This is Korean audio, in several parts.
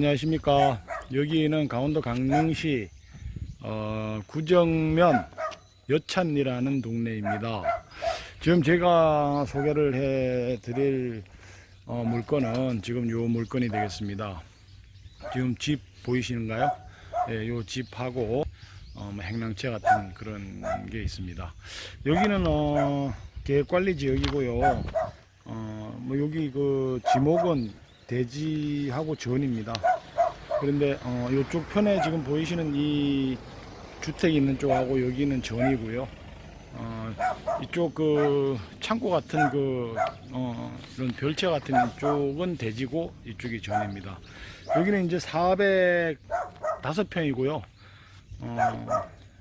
안녕하십니까. 여기는 강원도 강릉시 어, 구정면 여찬이라는 동네입니다. 지금 제가 소개를 해 드릴 어, 물건은 지금 요 물건이 되겠습니다. 지금 집 보이시는가요? 예, 요 집하고 어, 뭐 행랑채 같은 그런 게 있습니다. 여기는 어, 계획관리 지역이고요. 어, 뭐 여기 그 지목은 대지하고 전입니다. 그런데 어, 이쪽 편에 지금 보이시는 이 주택이 있는 쪽하고 여기는 전이고요. 어, 이쪽 그 창고 같은 그 어, 이런 별채 같은 쪽은 대지고 이쪽이 전입니다. 여기는 이제 405평이고요. 어,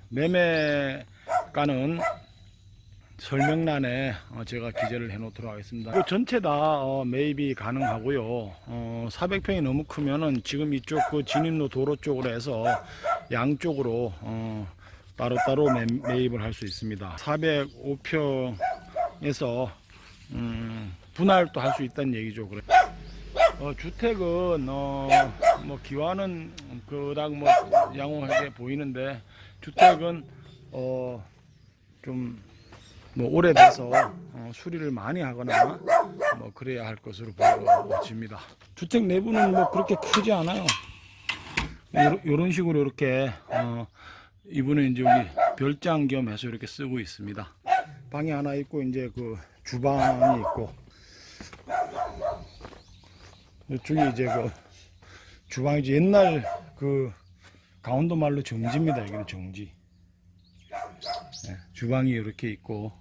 매매가는 설명란에 어, 제가 기재를 해 놓도록 하겠습니다. 그 전체 다 어, 매입이 가능하고요. 어, 400평이 너무 크면은 지금 이쪽 그 진입로 도로 쪽으로 해서 양쪽으로 어, 따로따로 매, 매입을 할 수 있습니다. 405평에서 음, 분할도 할 수 있다는 얘기죠. 그래. 어, 주택은 어, 뭐 기와는 그닥 뭐 양호하게 보이는데 주택은 어, 좀 뭐 오래돼서 어, 수리를 많이 하거나 뭐 그래야 할 것으로 보여집니다. 주택 내부는 뭐 그렇게 크지 않아요. 요런, 요런 식으로 이렇게 어, 이분은 이제 여기 별장 겸 해서 이렇게 쓰고 있습니다. 방이 하나 있고 이제 그 주방이 있고 이쪽이 이제 그 주방이지 옛날 그 강원도 말로 정지입니다. 여기는 정지. 네, 주방이 이렇게 있고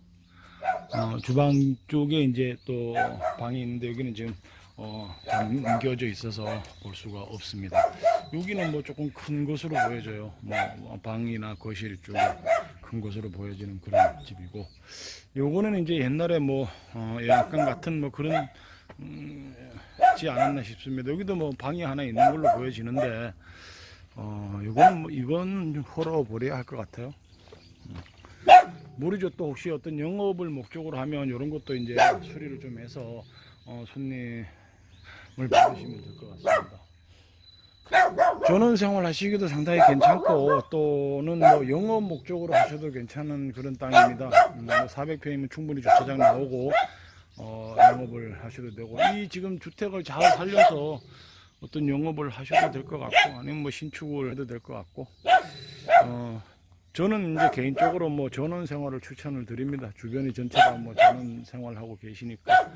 어, 주방 쪽에 이제 또 방이 있는데 여기는 지금 어, 잠겨져 있어서 볼 수가 없습니다. 여기는 뭐 조금 큰 것으로 보여져요. 뭐 방이나 거실 쪽에 큰 것으로 보여지는 그런 집이고 요거는 이제 옛날에 뭐 어, 약간 같은 뭐 그런 음, 지 않았나 싶습니다. 여기도 뭐 방이 하나 있는 걸로 보여지는데 어, 이건 뭐 이건 좀 헐어버려야 할것 같아요. 모르죠. 또 혹시 어떤 영업을 목적으로 하면 이런 것도 이제 수리를 좀 해서 어, 손님을 받으시면 될 것 같습니다. 전원 생활 하시기도 상당히 괜찮고 또는 뭐 영업 목적으로 하셔도 괜찮은 그런 땅입니다. 음, 뭐 400평이면 충분히 주차장 나오고 어, 영업을 하셔도 되고 이 지금 주택을 잘 살려서 어떤 영업을 하셔도 될 것 같고 아니면 뭐 신축을 해도 될 것 같고 어, 저는 이제 개인적으로 뭐 전원 생활을 추천을 드립니다. 주변이 전체가 뭐 전원 생활하고 계시니까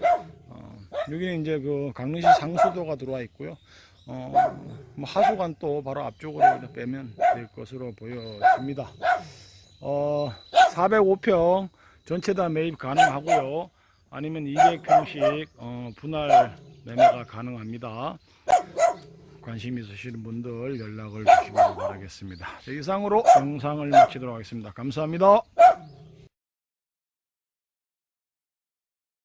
어, 여기는 이제 그 강릉시 상수도가 들어와 있고요. 어, 뭐 하수관 또 바로 앞쪽으로 빼면 될 것으로 보여집니다. 어, 405평 전체 다 매입 가능하고요. 아니면 200평씩 어, 분할 매매가 가능합니다. 관심 있으시는 분들 연락을 주시기 바라겠습니다. 자, 이상으로 영상을 마치도록 하겠습니다. 감사합니다.